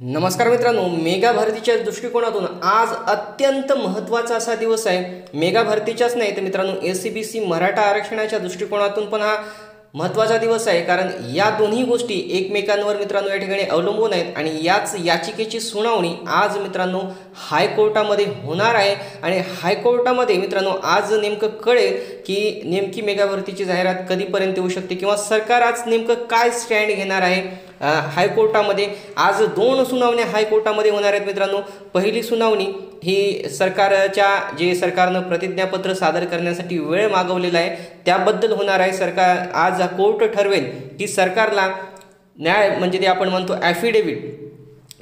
नमस्कार मित्रांनो मेगा भरतीच्या दृष्टिकोनातून आज अत्यंत महत्त्वाचा असा दिवस आहे. मेगा भरतीच्याच नाही तर मित्रांनो S C B C Maratha आरक्षणाच्या दृष्टिकोनातून पण हा महत्त्वाचा दिवस आहे. कारण या दोन्ही गोष्टी एकमेकांवर मित्रांनो या ठिकाणी अवलंबून आहेत. आणि याच याचिकेची सुनावणी आज मित्रांनो हायकोर्टामध्ये होणार आहे. आणि हायकोर्टामध्ये मित्रांनो आज नेमकं कळेल की नेमकी मेगा भरतीची जाहिरात कधीपर्यंत येऊ शकते किंवा सरकार आज नेमकं काय स्टँड घेणार आहे. हायकोर्टामध्ये. आज दोन सुनावण्या हायकोर्टामध्ये होणार आहेत मित्रांनो. पहिली सुनावणी ही सरकारच्या जे सरकारनं प्रतिज्ञापत्र सादर करण्यासाठी वेळ मागवलेला आहे त्याबद्दल होणार आहे सरकार. आज कोर्ट ठरवेल की सरकारला न्याय म्हणजे ते आपण म्हणतो ॲफिडेव्हिट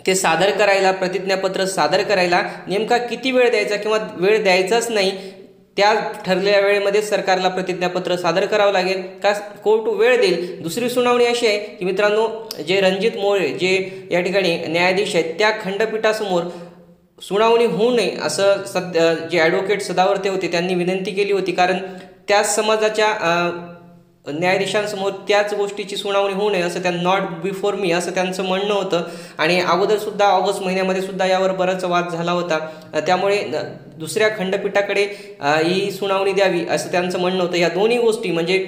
ते सादर करायला प्रतिज्ञापत्र सादर करायला नेमका किती वेळ द्यायचा किंवा वेळ द्यायचाच नाही त्या ठरलेल्या वेळेमध्ये सरकारला प्रतिज्ञापत्र सादर करावं लागेल. का कोर्ट वेळ देईल? दुसरी सुनावणी अशी आहे की मित्रांनो जे रणजित मोळे जे या ठिकाणी न्यायाधीश आहेत त्या खंडपीठासमोर सुनावणी होऊ नये असं सध्या जे ॲडव्होकेट सदावर्ते होते त्यांनी विनंती केली होती. कारण त्याच समाजाच्या न्यायाधीशांसमोर त्याच गोष्टीची सुनावणी होऊ नये असं त्या नॉट बिफोर मी असं त्यांचं म्हणणं होतं. आणि अगोदरसुद्धा ऑगस्ट महिन्यामध्ये सुद्धा यावर बराच वाद झाला होता. त्यामुळे दुसऱ्या खंडपीठाकडे ही सुनावणी द्यावी असं त्यांचं म्हणणं होतं. या दोन्ही गोष्टी म्हणजे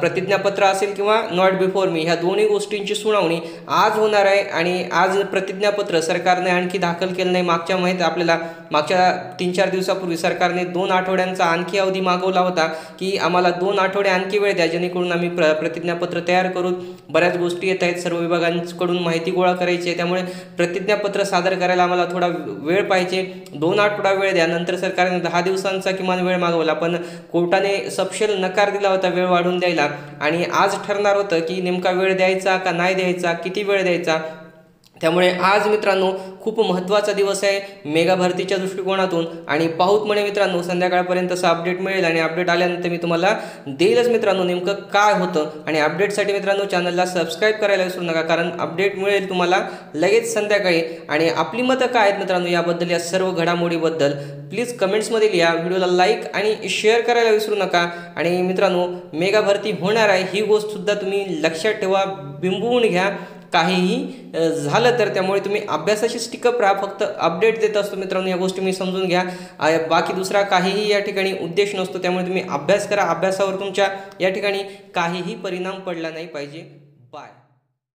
प्रतिज्ञापत्र असेल किंवा नॉट बिफोर मी ह्या दोन्ही गोष्टींची सुनावणी आज होणार आहे आणि आज प्रतिज्ञापत्र सरकारने आणखी दाखल केलं नाही. मागच्या माहीत आपल्याला मागच्या तीन चार दिवसापूर्वी सरकारने दोन आठवड्यांचा आणखी अवधी मागवला होता की आम्हाला दोन आठवडे आणखी वेळ द्या जेणेकरून आम्ही प्र प्रतिज्ञापत्र तयार करू बऱ्याच गोष्टी येत आहेत. सर्व विभागांकडून माहिती गोळा करायची आहे. त्यामुळे प्रतिज्ञापत्र सादर करायला आम्हाला थोडा वेळ पाहिजे. दोन आठवडा वेळ द्या. नंतर सरकारने दहा दिवसांचा किमान वेळ मागवला पण कोर्टाने सपशेल नकार दिला होता वेळ वाढवून द्यायला. आणि आज ठरणार होतं की नेमका वेळ द्यायचा का नाही द्यायचा किती वेळ द्यायचा त्यामुळे आज मित्रांनो खूप महत्त्वाचा दिवस आहे. मेगा भरतीच्या दृष्टिकोनातून आणि पाहूत म्हणे मित्रांनो संध्याकाळपर्यंत असं अपडेट मिळेल आणि अपडेट आल्यानंतर मी तुम्हाला देईलच मित्रांनो नेमकं काय होतं. आणि अपडेटसाठी मित्रांनो चॅनलला सबस्क्राईब करायला विसरू नका कारण अपडेट मिळेल तुम्हाला लगेच संध्याकाळी. आणि आपली मतं काय आहेत मित्रांनो याबद्दल या सर्व घडामोडीबद्दल प्लीज कमेंट्समध्ये लिहा व्हिडिओला लाईक आणि शेअर करायला विसरू नका. आणि मित्रांनो मेगा भरती होणार आहे ही गोष्टसुद्धा तुम्ही लक्षात ठेवा बिंबवून घ्या. काहीही झालं तर त्यामुळे तुम्ही अभ्यासाशी स्टिकअप राहा. फक्त अपडेट देत असतो मित्रांनो या गोष्टी मी समजून घ्या. बाकी दुसरा काहीही या ठिकाणी उद्देश नसतो त्यामुळे तुम्ही अभ्यास करा. अभ्यासावर तुमच्या या ठिकाणी काहीही परिणाम पडला नाही पाहिजे. बाय